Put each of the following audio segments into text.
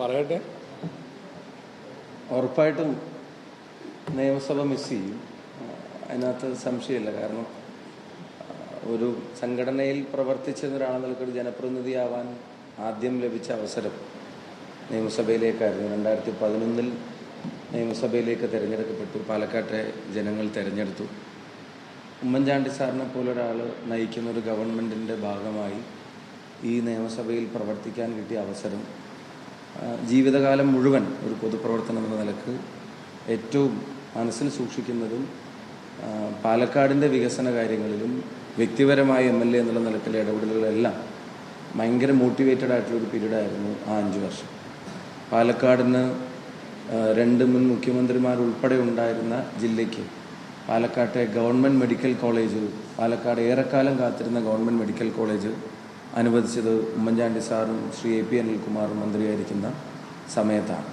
പറയട്ടെ. ഉറപ്പായിട്ടും നിയമസഭ മിസ് ചെയ്യും. അതിനകത്ത് സംശയമില്ല. കാരണം ഒരു സംഘടനയിൽ പ്രവർത്തിച്ചിരുന്ന ഒരാളെ ഒരു ജനപ്രതിനിധിയാവാൻ ആദ്യം ലഭിച്ച അവസരം നിയമസഭയിലേക്കായിരുന്നു. രണ്ടായിരത്തി പതിനൊന്നിൽ നിയമസഭയിലേക്ക് തിരഞ്ഞെടുക്കപ്പെട്ടു. പാലക്കാട്ടെ ജനങ്ങൾ തിരഞ്ഞെടുത്തു. ഉമ്മൻചാണ്ടി സാറിനെ പോലൊരാൾ നയിക്കുന്ന ഒരു ഗവൺമെന്റിന്റെ ഭാഗമായി ഈ നിയമസഭയിൽ പ്രവർത്തിക്കാൻ കിട്ടിയ അവസരം ജീവിതകാലം മുഴുവൻ ഒരു പൊതുപ്രവർത്തനം എന്ന നിലയ്ക്ക് ഏറ്റവും മനസ്സിൽ സൂക്ഷിക്കുന്നതും പാലക്കാടിന്റെ വികസന കാര്യങ്ങളിലും വ്യക്തിപരമായ എം എൽ എ എന്നുള്ള നിലക്കിലെ ഇടപെടലുകളെല്ലാം ഭയങ്കര മോട്ടിവേറ്റഡ് ആയിട്ടുള്ള ഒരു പീരീഡായിരുന്നു ആ അഞ്ച് വർഷം. പാലക്കാടിന് രണ്ട് മുൻ മുഖ്യമന്ത്രിമാരുൾപ്പെടെ ഉണ്ടായിരുന്ന ജില്ലയ്ക്ക് പാലക്കാട്ടെ ഗവൺമെന്റ് മെഡിക്കൽ കോളേജ് പാലക്കാട് ഏറെക്കാലം കാത്തിരുന്ന ഗവൺമെന്റ് മെഡിക്കൽ കോളേജ് അനുവദിച്ചത് ഉമ്മൻചാണ്ടി സാറും ശ്രീ എ പി അനിൽകുമാറും മന്ത്രിയായിരിക്കുന്ന സമയത്താണ്.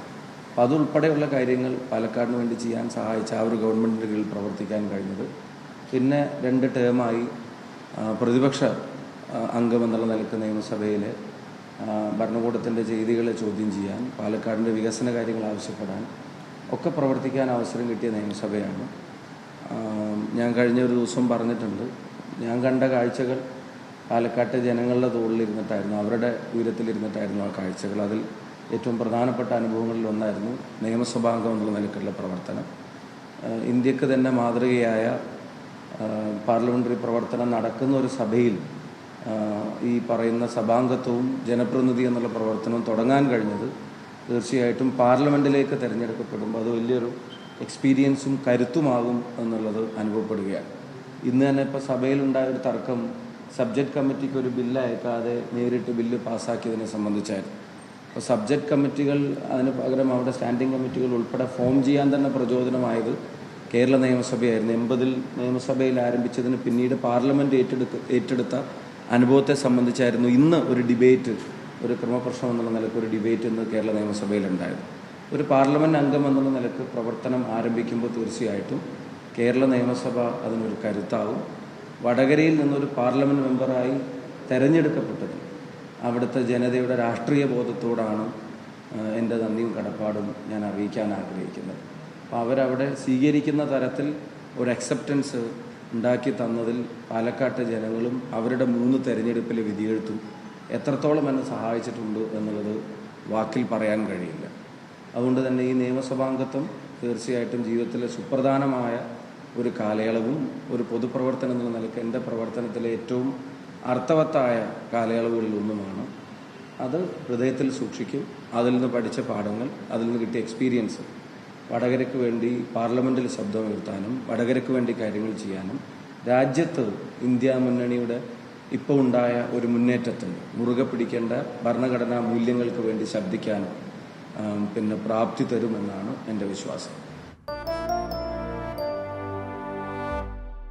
അപ്പം അതുൾപ്പെടെയുള്ള കാര്യങ്ങൾ പാലക്കാടിന് വേണ്ടി ചെയ്യാൻ സഹായിച്ച ആ ഒരു ഗവൺമെന്റിന്റെ കീഴിൽ പ്രവർത്തിക്കാൻ കഴിഞ്ഞത്. പിന്നെ രണ്ട് ടേമായി പ്രതിപക്ഷ അംഗമെന്നുള്ള നിലയ്ക്ക് നിയമസഭയിൽ ഭരണകൂടത്തിന്റെ ചെയ്തികളെ ചോദ്യം ചെയ്യാൻ പാലക്കാടിന്റെ വികസന കാര്യങ്ങൾ ആവശ്യപ്പെടാൻ ഒക്കെ പ്രവർത്തിക്കാൻ അവസരം കിട്ടിയ നിയമസഭയാണ്. ഞാൻ കഴിഞ്ഞ ഒരു ദിവസം പറഞ്ഞിട്ടുണ്ട്. ഞാൻ കണ്ട കാഴ്ചകൾ പാലക്കാട്ടെ ജനങ്ങളുടെ തോളിലിരുന്നിട്ടായിരുന്നു അവരുടെ ഉയരത്തിലിരുന്നിട്ടായിരുന്നു ആ കാഴ്ചകൾ. അതിൽ ഏറ്റവും പ്രധാനപ്പെട്ട അനുഭവങ്ങളിൽ ഒന്നായിരുന്നു നിയമസഭാംഗം എന്നുള്ള നിലക്കുള്ള പ്രവർത്തനം. ഇന്ത്യയ്ക്ക് തന്നെ മാതൃകയായ പാർലമെന്ററി പ്രവർത്തനം നടക്കുന്ന ഒരു സഭയിൽ ഈ പറയുന്ന സഭാംഗത്വവും ജനപ്രതിനിധി എന്നുള്ള പ്രവർത്തനവും തുടങ്ങാൻ കഴിഞ്ഞത് തീർച്ചയായിട്ടും പാർലമെന്റിലേക്ക് തിരഞ്ഞെടുക്കപ്പെടുമ്പോൾ അത് വലിയൊരു എക്സ്പീരിയൻസും കരുത്തുമാകും എന്നുള്ളത് അനുഭവപ്പെടുകയാണ്. ഇന്ന് തന്നെ ഇപ്പോൾ സഭയിലുണ്ടായ ഒരു തർക്കം സബ്ജക്റ്റ് കമ്മിറ്റിക്ക് ഒരു ബില്ല് അയക്കാതെ നേരിട്ട് ബില്ല് പാസ്സാക്കിയതിനെ സംബന്ധിച്ചായിരുന്നു. അപ്പോൾ സബ്ജക്റ്റ് കമ്മിറ്റികൾ അതിന് പകരം അവിടെ സ്റ്റാൻഡിംഗ് കമ്മിറ്റികൾ ഉൾപ്പെടെ ഫോം ചെയ്യാൻ തന്നെ പ്രചോദനമായത് കേരള നിയമസഭയായിരുന്നു. എൺപതിൽ നിയമസഭയിൽ ആരംഭിച്ചതിന് പിന്നീട് പാർലമെന്റ് ഏറ്റെടുക്ക ഏറ്റെടുത്ത അനുഭവത്തെ സംബന്ധിച്ചായിരുന്നു ഇന്ന് ഒരു ഡിബേറ്റ് ഒരു ക്രമപ്രശ്നം എന്നുള്ള നിലയ്ക്ക് ഒരു ഡിബേറ്റ് ഇന്ന് കേരള നിയമസഭയിലുണ്ടായത്. ഒരു പാർലമെന്റ് അംഗം എന്നുള്ള നിലയ്ക്ക് പ്രവർത്തനം ആരംഭിക്കുമ്പോൾ തീർച്ചയായിട്ടും കേരള നിയമസഭ അതിനൊരു കരുത്താവും. വടകരയിൽ നിന്നൊരു പാർലമെന്റ് മെമ്പറായി തെരഞ്ഞെടുക്കപ്പെട്ടത് അവിടുത്തെ ജനതയുടെ രാഷ്ട്രീയ ബോധത്തോടാണ് എന്റെ നന്ദിയും കടപ്പാടും ഞാൻ അറിയിക്കാൻ ആഗ്രഹിക്കുന്നത്. അപ്പോൾ അവരവിടെ സ്വീകരിക്കുന്ന തരത്തിൽ ഒരു അക്സെപ്റ്റൻസ് ഉണ്ടാക്കി തന്നതിൽ പാലക്കാട്ടെ ജനങ്ങളും അവരുടെ മൂന്ന് തെരഞ്ഞെടുപ്പിലെ വിധിയെഴുത്തും എത്രത്തോളം എന്നെ സഹായിച്ചിട്ടുണ്ട് എന്നുള്ളത് വാക്കിൽ പറയാൻ കഴിയില്ല. അതുകൊണ്ട് തന്നെ ഈ നിയമസഭാംഗത്വം തീർച്ചയായിട്ടും ജീവിതത്തിലെ സുപ്രധാനമായ ഒരു കാലയളവും ഒരു പൊതുപ്രവർത്തനം എന്നുള്ള നിലയ്ക്ക് എന്റെ പ്രവർത്തനത്തിലെ ഏറ്റവും അർത്ഥവത്തായ കാലയളവുകളിൽ ഒന്നുമാണ്. അത് ഹൃദയത്തിൽ സൂക്ഷിക്കും അതിൽ നിന്ന് പഠിച്ച പാഠങ്ങൾ അതിൽ നിന്ന് കിട്ടിയ എക്സ്പീരിയൻസ് വടകരയ്ക്ക് വേണ്ടി പാർലമെന്റിൽ ശബ്ദമുയർത്താനും വടകരയ്ക്ക് വേണ്ടി കാര്യങ്ങൾ ചെയ്യാനും രാജ്യത്ത് ഇന്ത്യ മുന്നണിയുടെ ഇപ്പോൾ ഉണ്ടായ ഒരു മുന്നേറ്റത്തിന് മുറുകെ പിടിക്കേണ്ട ഭരണഘടനാ മൂല്യങ്ങൾക്ക് വേണ്ടി ശബ്ദിക്കാനും പിന്നെ പ്രാപ്തി തരുമെന്നാണ് എന്റെ വിശ്വാസം.